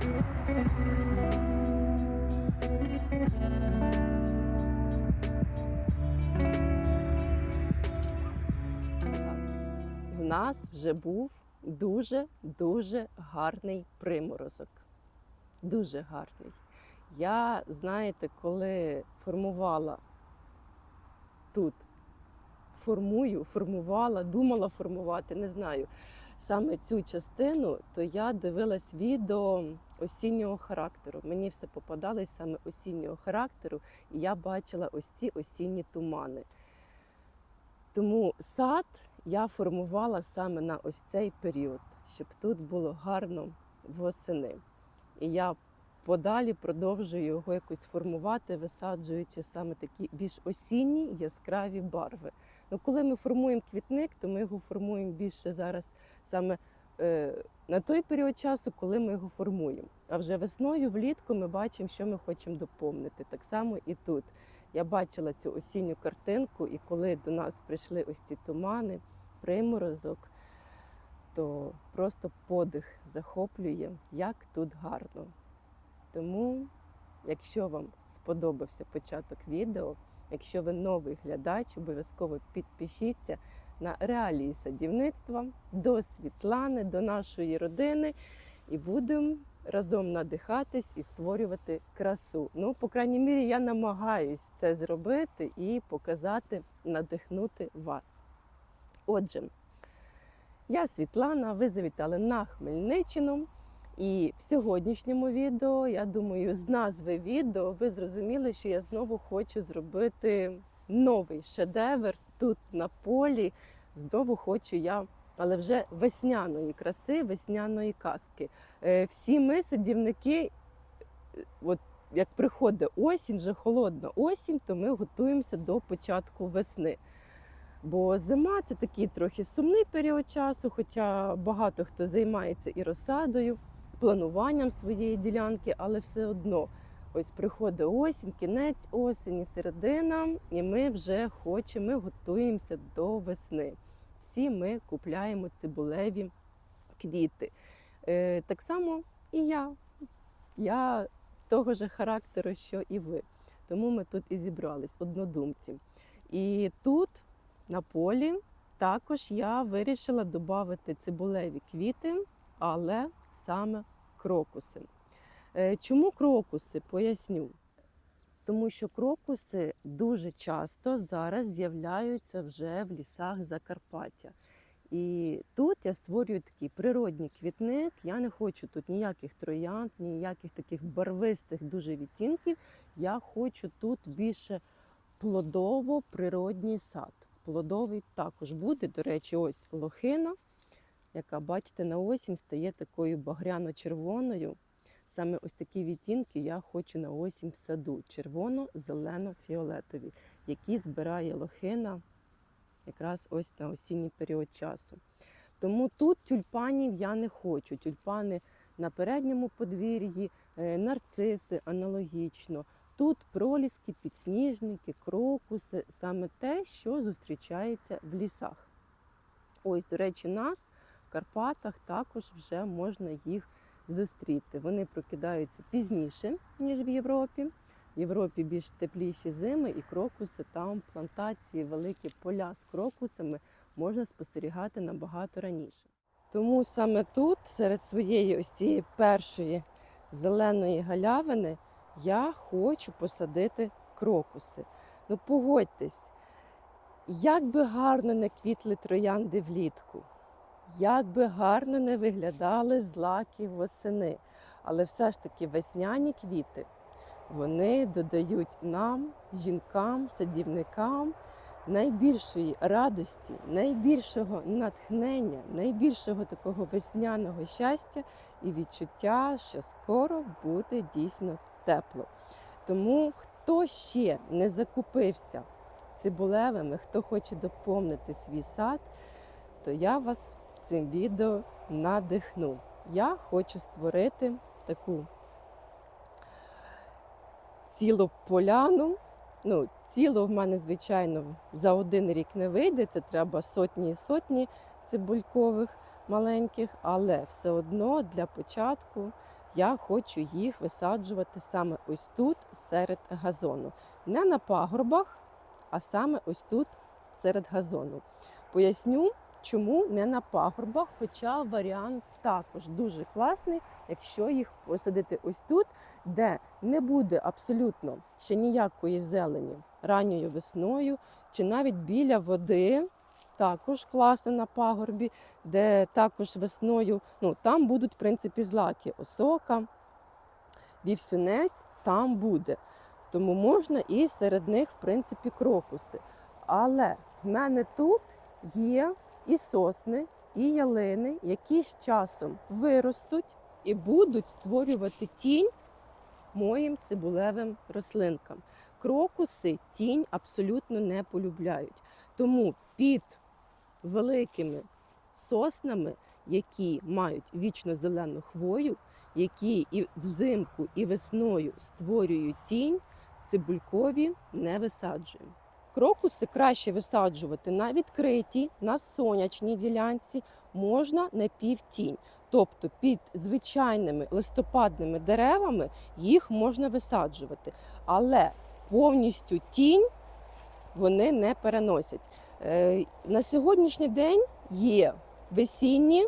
В нас вже був дуже дуже гарний приморозок. Дуже гарний. Я, знаєте, коли формувала тут, формую, формувала, думала формувати, не знаю, саме цю частину, то я дивилась відео осіннього характеру. Мені все попадалось саме осіннього характеру, і я бачила ось ці осінні тумани. Тому сад я формувала саме на ось цей період, щоб тут було гарно восени. І я подалі продовжую його якось формувати, висаджуючи саме такі більш осінні яскраві барви. Ну, коли ми формуємо квітник, то ми його формуємо більше зараз саме е, на той період часу, коли ми його формуємо. А вже весною, влітку ми бачимо, що ми хочемо доповнити. Так само і тут. Я бачила цю осінню картинку, і коли до нас прийшли ось ці тумани, приморозок, то просто подих захоплює, як тут гарно. Тому, якщо вам сподобався початок відео, якщо ви новий глядач, обов'язково підпишіться на реалії садівництва до Світлани, до нашої родини, і будемо разом надихатись і створювати красу. Ну, по крайній мірі, я намагаюсь це зробити і показати, надихнути вас. Отже, я Світлана, ви завітали на Хмельниччину. І в сьогоднішньому відео, я думаю, з назви відео ви зрозуміли, що я знову хочу зробити новий шедевр тут на полі. Знову хочу я, але вже весняної краси, весняної казки. Е, Всі ми, садівники, е, от як приходить осінь, вже холодна осінь, то ми готуємося до початку весни. Бо зима це такий трохи сумний період часу, хоча багато хто займається і розсадою, плануванням своєї ділянки, але все одно ось приходить осінь, кінець осені, середина, і ми вже хочемо, ми готуємося до весни. Всі ми купляємо цибулеві квіти. Е, так само і я. Я того ж характеру, що і ви. Тому ми тут і зібрались однодумці. І тут на полі також я вирішила додати цибулеві квіти, але саме крокуси. Е, Чому крокуси? Поясню. Тому що крокуси дуже часто зараз з'являються вже в лісах Закарпаття. І тут я створюю такий природній квітник. Я не хочу тут ніяких троянд, ніяких таких барвистих дуже відтінків. Я хочу тут більше плодово-природній сад. Плодовий також буде. До речі, ось лохина, яка, бачите, на осінь стає такою багряно-червоною. Саме ось такі відтінки я хочу на осінь в саду: червоно-зелено-фіолетові, які збирає лохина якраз ось на осінній період часу. Тому тут тюльпанів я не хочу. Тюльпани на передньому подвір'ї, е, нарциси аналогічно. Тут проліски, підсніжники, крокуси саме те, що зустрічається в лісах. Ось, до речі, нас Карпатах також вже можна їх зустріти. Вони прокидаються пізніше, ніж в Європі. В Європі більш тепліші зими і крокуси, там плантації, великі поля з крокусами можна спостерігати набагато раніше. Тому саме тут, серед своєї ось цієї першої зеленої галявини, я хочу посадити крокуси. Ну погодьтесь, як би гарно не квітли троянди влітку, як би гарно не виглядали злаки восени, але все ж таки весняні квіти вони додають нам, жінкам, садівникам, найбільшої радості, найбільшого натхнення, найбільшого такого весняного щастя і відчуття, що скоро буде дійсно тепло. Тому хто ще не закупився цибулевими, хто хоче доповнити свій сад, то я вас цим відео надихну. Я хочу створити таку цілу поляну. Ну, ціло в мене, звичайно, за один рік не вийде. Це треба сотні і сотні цибулькових маленьких, але все одно для початку я хочу їх висаджувати саме ось тут, серед газону. Не на пагорбах, а саме ось тут, серед газону. Поясню, чому не на пагорбах, хоча варіант також дуже класний, якщо їх посадити ось тут, де не буде абсолютно ще ніякої зелені ранньою весною, чи навіть біля води. Також класно на пагорбі, де також весною, ну там будуть в принципі злаки, осока, вівсюнець там буде. Тому можна і серед них, в принципі, крокуси. Але в мене тут є і сосни, і ялини, які з часом виростуть і будуть створювати тінь моїм цибулевим рослинкам. Крокуси тінь абсолютно не полюбляють. Тому під великими соснами, які мають вічно зелену хвою, які і взимку, і весною створюють тінь, цибулькові не висаджуємо. Крокуси краще висаджувати на відкритій, на сонячній ділянці, можна на півтінь. Тобто під звичайними листопадними деревами їх можна висаджувати. Але повністю тінь вони не переносять. Е, На сьогоднішній день є весінні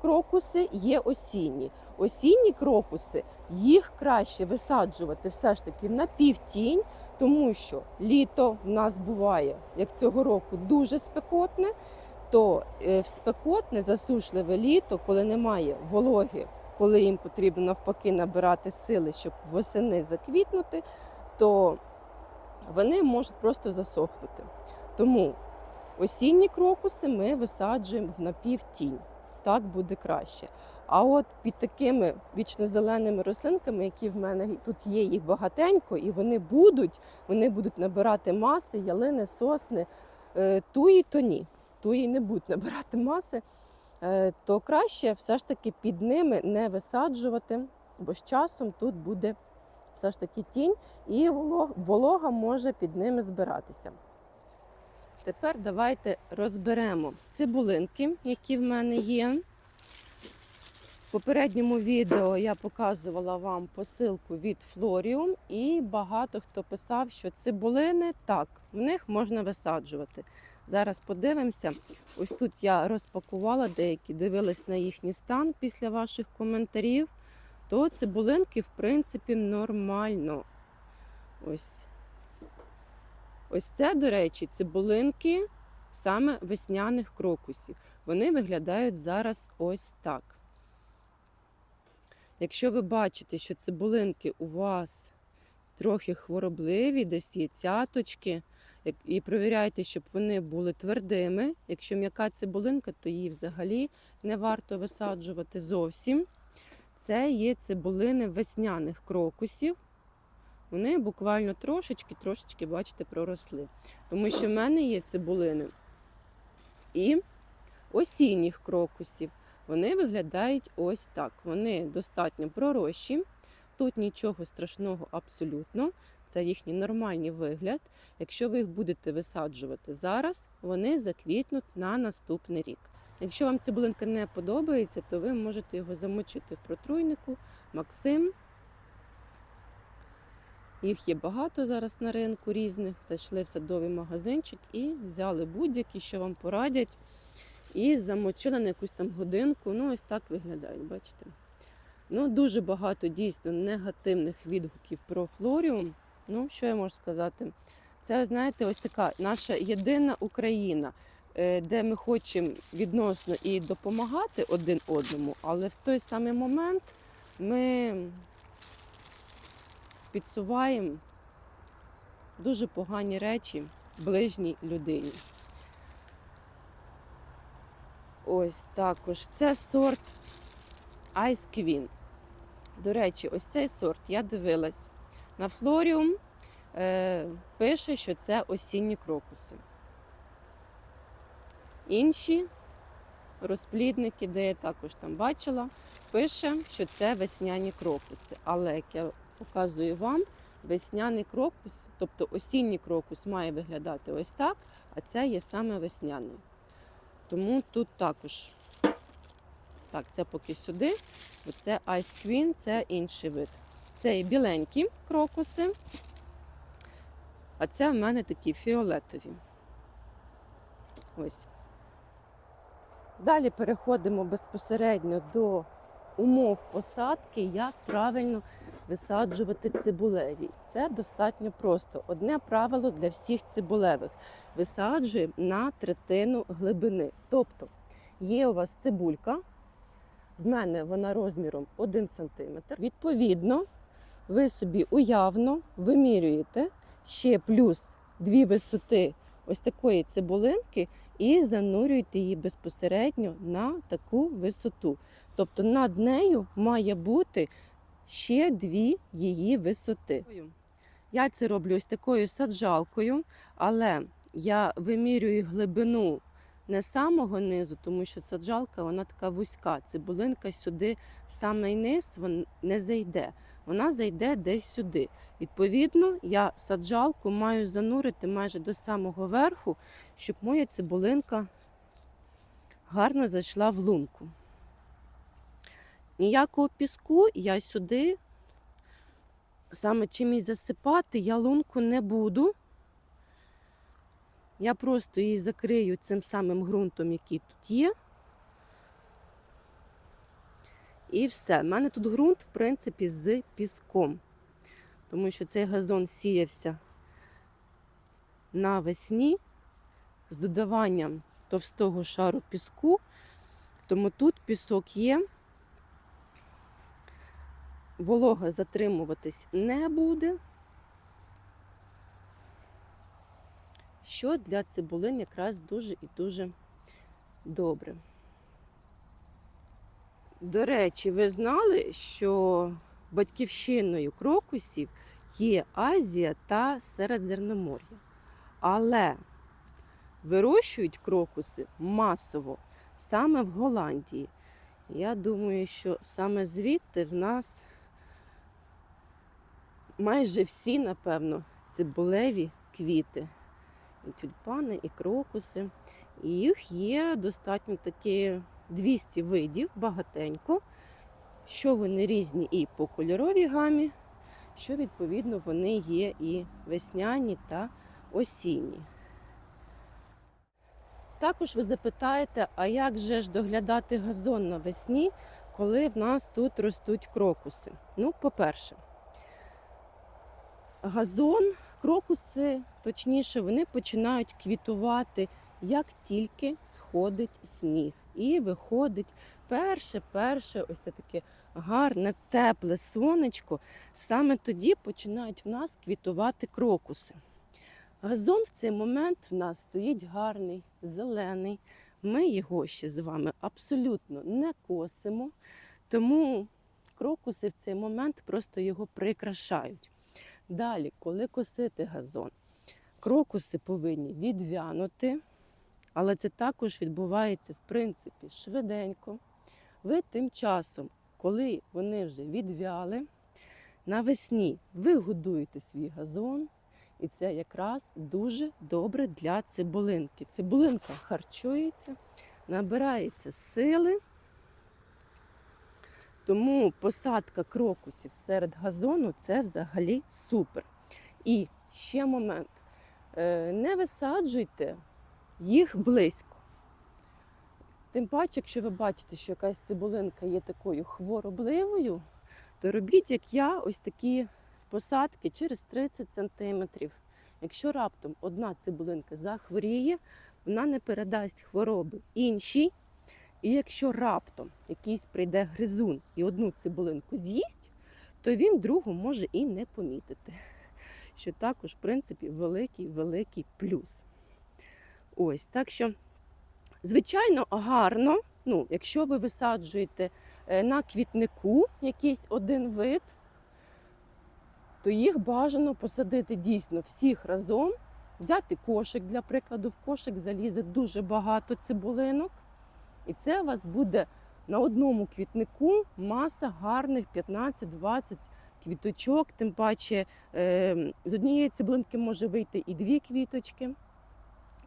крокуси, є осінні. Осінні крокуси їх краще висаджувати все ж таки на півтінь, тому що літо в нас буває, як цього року, дуже спекотне. То е, в спекотне засушливе літо, коли немає вологи, коли їм потрібно навпаки набирати сили, щоб восени заквітнути, то вони можуть просто засохнути. Тому осінні крокуси ми висаджуємо в напівтінь. Так буде краще. А от під такими вічнозеленими рослинками, які в мене тут є, їх багатенько, і вони будуть, вони будуть набирати маси, ялини, сосни, е, туї то ні. Туї не будуть набирати маси, е, то краще все ж таки під ними не висаджувати, бо з часом тут буде все ж таки тінь, і волога, може під ними збиратися. Тепер давайте розберемо цибулинки, які в мене є. В попередньому відео я показувала вам посилку від Флоріум, і багато хто писав, що цибулини так, в них можна висаджувати. Зараз подивимося. Ось тут я розпакувала деякі, дивилась на їхній стан після ваших коментарів. То цибулинки, в принципі, нормально. Ось. Ось це, до речі, цибулинки саме весняних крокусів. Вони виглядають зараз ось так. Якщо ви бачите, що цибулинки у вас трохи хворобливі, десь є цяточки, і провіряйте, щоб вони були твердими. Якщо м'яка цибулинка, то її взагалі не варто висаджувати зовсім. Це є цибулини весняних крокусів. Вони буквально трошечки, трошечки, бачите, проросли. Тому що в мене є цибулини і осінніх крокусів. Вони виглядають ось так. Вони достатньо пророщі. Тут нічого страшного абсолютно. Це їхній нормальний вигляд. Якщо ви їх будете висаджувати зараз, вони заквітнуть на наступний рік. Якщо вам цибулинка не подобається, то ви можете його замочити в протруйнику Максим. Їх є багато зараз на ринку різних. Зайшли в садовий магазинчик і взяли будь-які, що вам порадять, і замочили на якусь там годинку. Ну, ось так виглядають, бачите. Ну, дуже багато дійсно негативних відгуків про флоріум. Ну, що я можу сказати? Це, знаєте, ось така наша єдина Україна, е, де ми хочемо відносно і допомагати один одному, але в той самий момент ми підсуваємо дуже погані речі ближній людині. Ось також це сорт Ice Queen. До речі, ось цей сорт я дивилась на флоріум. Е, пише, що це осінні крокуси. Інші розплідники, де я також там бачила, пише, що це весняні крокуси. Але як я показую вам, весняний крокус, тобто осінній крокус має виглядати ось так, а це є саме весняний. Тому тут також. Так, це поки сюди. Оце Ice Queen, це інший вид. Це і біленькі крокуси, а це в мене такі фіолетові. Ось. Далі переходимо безпосередньо до умов посадки, як правильно висаджувати цибулеві. Це достатньо просто. Одне правило для всіх цибулевих. Висаджуємо на третину глибини. Тобто є у вас цибулька, в мене вона розміром 1 см. Відповідно, ви собі уявно вимірюєте ще плюс дві висоти ось такої цибулинки і занурюєте її безпосередньо на таку висоту. Тобто над нею має бути ще дві її висоти. Я це роблю ось такою саджалкою, але я вимірюю глибину не самого низу, тому що саджалка вона така вузька. Цибулинка сюди в самий низ вон- не зайде. Вона зайде десь сюди. Відповідно, я саджалку маю занурити майже до самого верху, щоб моя цибулинка гарно зайшла в лунку. Ніякого піску я сюди саме чимось засипати я лунку не буду. Я просто її закрию цим самим ґрунтом, який тут є. І все. У мене тут ґрунт, в принципі, з піском. Тому що цей газон сіявся навесні з додаванням товстого шару піску. Тому тут пісок є. Волога затримуватись не буде. Що для цибулин якраз дуже і дуже добре. До речі, ви знали, що батьківщиною крокусів є Азія та Середземномор'я. Але вирощують крокуси масово саме в Голландії. Я думаю, що саме звідти в нас майже всі, напевно, цибулеві квіти. І тюльпани, і крокуси. І їх є достатньо таки 200 видів, багатенько. Що вони різні і по кольоровій гамі, що відповідно вони є і весняні та осінні. Також ви запитаєте, а як же ж доглядати газон навесні, коли в нас тут ростуть крокуси? Ну, по-перше, газон, крокуси, точніше, вони починають квітувати, як тільки сходить сніг. І виходить перше-перше, ось це таке гарне, тепле сонечко. Саме тоді починають в нас квітувати крокуси. Газон в цей момент в нас стоїть гарний, зелений. Ми його ще з вами абсолютно не косимо, тому крокуси в цей момент просто його прикрашають. Далі, коли косити газон, крокуси повинні відвянути, але це також відбувається, в принципі, швиденько. Ви тим часом, коли вони вже відвяли, навесні ви годуєте свій газон. І це якраз дуже добре для цибулинки. Цибулинка харчується, набирається сили. Тому посадка крокусів серед газону це взагалі супер. І ще момент. Е, Не висаджуйте їх близько. Тим паче, якщо ви бачите, що якась цибулинка є такою хворобливою, то робіть, як я, ось такі посадки через 30 сантиметрів. Якщо раптом одна цибулинка захворіє, вона не передасть хвороби іншій. І якщо раптом якийсь прийде гризун і одну цибулинку з'їсть, то він другу може і не помітити. Що також, в принципі, великий-великий плюс. Ось, так що, звичайно, гарно, ну, якщо ви висаджуєте е, на квітнику якийсь один вид, то їх бажано посадити дійсно всіх разом, взяти кошик, для прикладу, в кошик залізе дуже багато цибулинок. І це у вас буде на одному квітнику маса гарних 15-20 квіточок. Тим паче е, з однієї цибулинки може вийти і дві квіточки.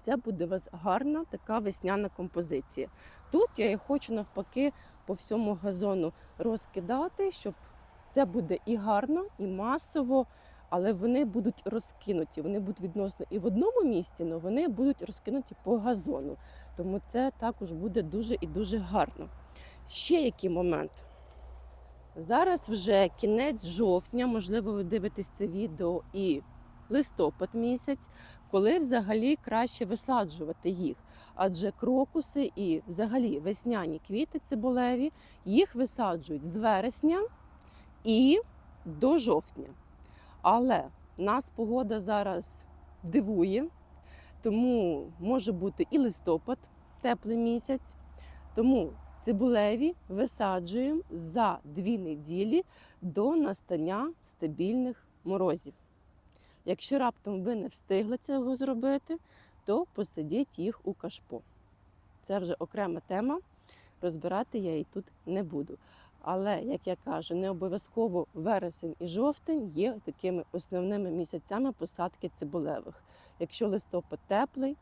Це буде у вас гарна така весняна композиція. Тут я її хочу навпаки по всьому газону розкидати, щоб це буде і гарно, і масово, але вони будуть розкинуті. Вони будуть відносно і в одному місці, але вони будуть розкинуті по газону. Тому це також буде дуже і дуже гарно. Ще який момент. Зараз вже кінець жовтня, можливо, ви дивитесь це відео і листопад місяць, коли взагалі краще висаджувати їх. Адже крокуси і взагалі весняні квіти цибулеві їх висаджують з вересня і до жовтня. Але нас погода зараз дивує, тому може бути і листопад, теплий місяць. Тому цибулеві висаджуємо за дві неділі до настання стабільних морозів. Якщо раптом ви не встигли цього зробити, то посадіть їх у кашпо. Це вже окрема тема. Розбирати я її тут не буду. Але, як я кажу, не обов'язково вересень і жовтень є такими основними місяцями посадки цибулевих. Якщо листопад теплий,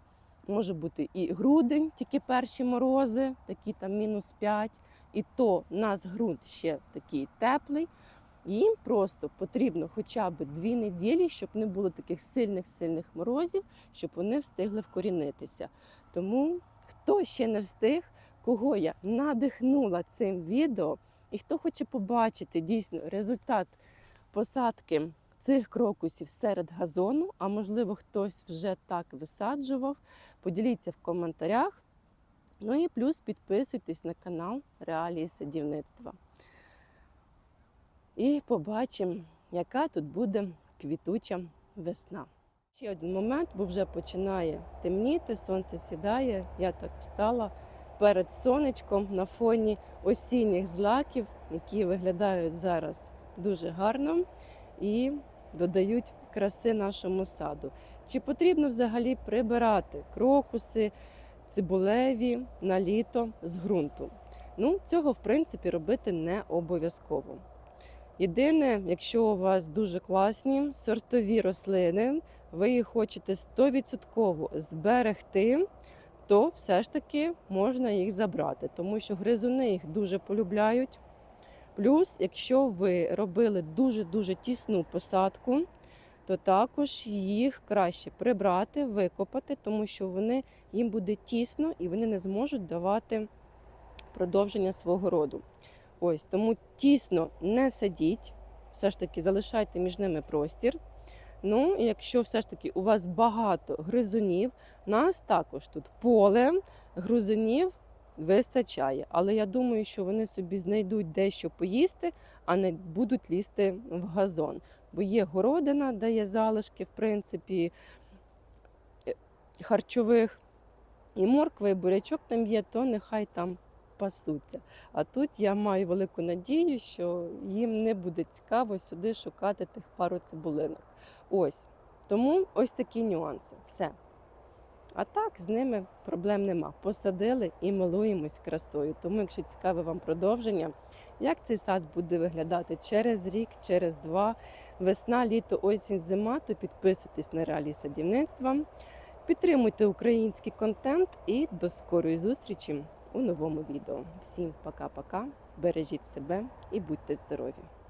може бути і грудень, тільки перші морози, такі там мінус 5, і то у нас ґрунт ще такий теплий. Їм просто потрібно хоча б дві неділі, щоб не було таких сильних-сильних морозів, щоб вони встигли вкорінитися. Тому хто ще не встиг, кого я надихнула цим відео, і хто хоче побачити дійсно результат посадки цих крокусів серед газону, а можливо хтось вже так висаджував, поділіться в коментарях. Ну і плюс підписуйтесь на канал Реалії садівництва. І побачимо, яка тут буде квітуча весна. Ще один момент, бо вже починає темніти, сонце сідає. Я так встала перед сонечком на фоні осінніх злаків, які виглядають зараз дуже гарно і додають краси нашому саду. Чи потрібно взагалі прибирати крокуси, цибулеві на літо з ґрунту? Ну, цього в принципі робити не обов'язково. Єдине, якщо у вас дуже класні сортові рослини, ви їх хочете 100% зберегти, то все ж таки можна їх забрати, тому що гризуни їх дуже полюбляють. Плюс, якщо ви робили дуже-дуже тісну посадку, то також їх краще прибрати, викопати, тому що вони їм буде тісно і вони не зможуть давати продовження свого роду. Ось тому тісно не садіть, все ж таки залишайте між ними простір. Ну, якщо все ж таки у вас багато гризунів, нас також тут поле гризунів вистачає. Але я думаю, що вони собі знайдуть дещо поїсти, а не будуть лізти в газон. Бо є городина, де є залишки, в принципі, е, харчових. І морква, і бурячок там є, то нехай там пасуться. А тут я маю велику надію, що їм не буде цікаво сюди шукати тих пару цибулинок. Ось. Тому ось такі нюанси. Все. А так, з ними проблем нема. Посадили і милуємось красою. Тому, якщо цікаве вам продовження, як цей сад буде виглядати через рік, через два, весна, літо, осінь, зима, то підписуйтесь на реалії садівництва, підтримуйте український контент і до скорої зустрічі у новому відео. Всім пока-пока, бережіть себе і будьте здорові!